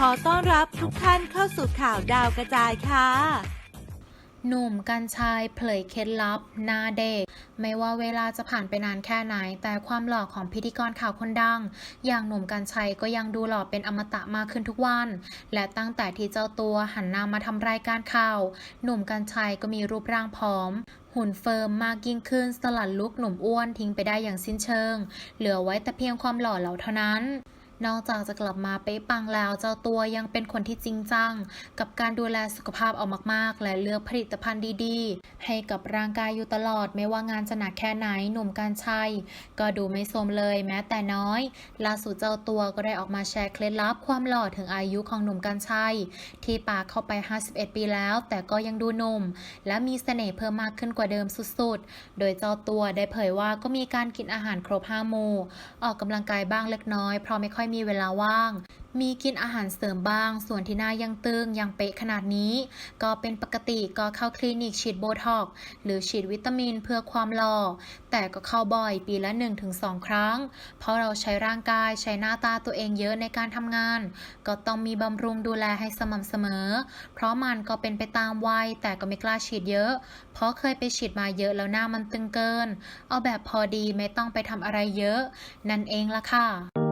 ขอต้อนรับทุกท่านเข้าสู่ข่าวดาวกระจายค่ะ หนุ่มกัญชัยเผยเคล็ดลับหน้าเด็ก ไม่ว่าเวลาจะผ่านไปนานแค่ไหน แต่ความหล่อของพิธีกรข่าวคนดัง อย่างหนุ่มกัญชัยก็ยังดูหล่อเป็นอมตะมากขึ้นทุกวัน และตั้งแต่ที่เจ้าตัวหันหน้ามาทำรายการข่าว หนุ่มกัญชัยก็มีรูปร่างผอมหุ่นเฟิร์มมากยิ่งขึ้นสลัดลุกหนุ่มอ้วนทิ้งไปได้อย่างสิ้นเชิง เหลือไว้แต่เพียงความหล่อเหล่าเท่านั้น นอกจากจะกลับมาเป๊ะปังแล้ว เจ้าตัวยังเป็นคนที่จริงจัง กับการดูแลสุขภาพเอามากๆ และเลือกผลิตภัณฑ์ดีๆ ให้กับร่างกายอยู่ตลอด ไม่ว่างานจะหนักแค่ไหนหนุ่มการชัย ก็ดูไม่โทรมเลยแม้แต่น้อยล่าสุดเจ้าตัวก็ได้ออกมาแชร์เคล็ดลับความหล่อถึงอายุของหนุ่มการชัย ที่ปาเข้าไป 51 ปีแล้ว แต่ก็ยังดูหนุ่ม และมีเสน่ห์เพิ่มมากขึ้นกว่าเดิมสุดๆ โดยเจ้าตัวได้เผยว่าก็มีการกินอาหารครบห้าหมู่ออกกำลังกายบ้างเล็กน้อยเพราะไม่ค่อยมีเวลาว่าง มีกินอาหารเสริมบ้าง ส่วนที่หน้ายังตึงยังเป๊ะขนาดนี้ ก็เป็นปกติก็เข้าคลินิกฉีดโบท็อกหรือฉีดวิตามินเพื่อความหล่อ แต่ก็เข้าบ่อยปีละ 1-2 ครั้ง เพราะเราใช้ร่างกายใช้หน้าตาตัวเองเยอะในการทำงาน ก็ต้องมีบำรุงดูแลให้สม่ำเสมอ เพราะมันก็เป็นไปตามวัยแต่ก็ไม่กล้าฉีดเยอะ เพราะเคยไปฉีดมาเยอะแล้วหน้ามันตึงเกิน เอาแบบพอดีไม่ต้องไปทำอะไรเยอะ นั่นเองละค่ะ